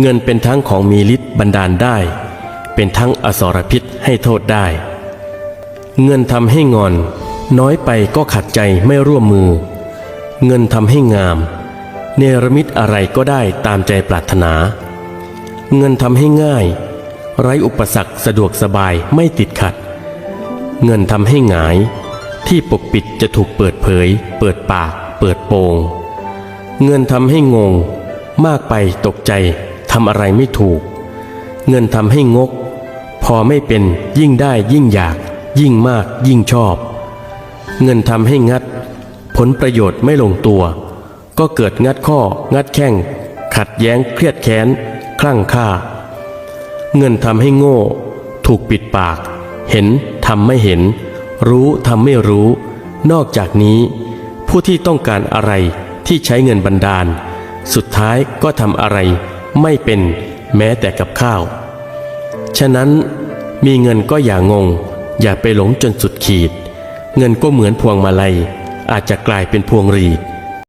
เงินเป็นทั้งของมีฤทธิ์บันดาลได้ เป็นทั้งอสรพิษให้โทษได้ เงินทำให้งอน น้อยไปก็ขัดใจไม่ร่วมมือ เงินทำให้งาม เนรมิตอะไรก็ได้ตามใจปรารถนา เงินทำให้ง่าย ไร้อุปสรรคสะดวกสบายไม่ติดขัด เงินทำให้หงาย ที่ปกปิดจะถูกเปิดเผย เปิดปาก เปิดโปง เงินทำให้งง มากไปตกใจ ทำอะไรไม่ถูก เงินทำให้งก พอไม่เป็นยิ่งได้ยิ่งอยาก ยิ่งมากยิ่งชอบ เงินทำให้งัด ผลประโยชน์ไม่ลงตัว ก็เกิดงัดข้อ งัดแข้ง ขัดแย้งเครียดแค้น คลั่งฆ่า เงินทำให้โง่ ถูกปิดปาก เห็นทำไม่เห็น รู้ทำไม่รู้ นอกจากนี้ ผู้ที่ต้องการอะไรที่ใช้เงินบันดาล สุดท้ายก็ทำอะไร ไม่เป็นแม้แต่กับข้าว ฉะนั้นมีเงินก็อย่างง อย่าไปหลงจนสุดขีด เงินก็เหมือนพวงมาลัย อาจจะกลายเป็นพวงรีด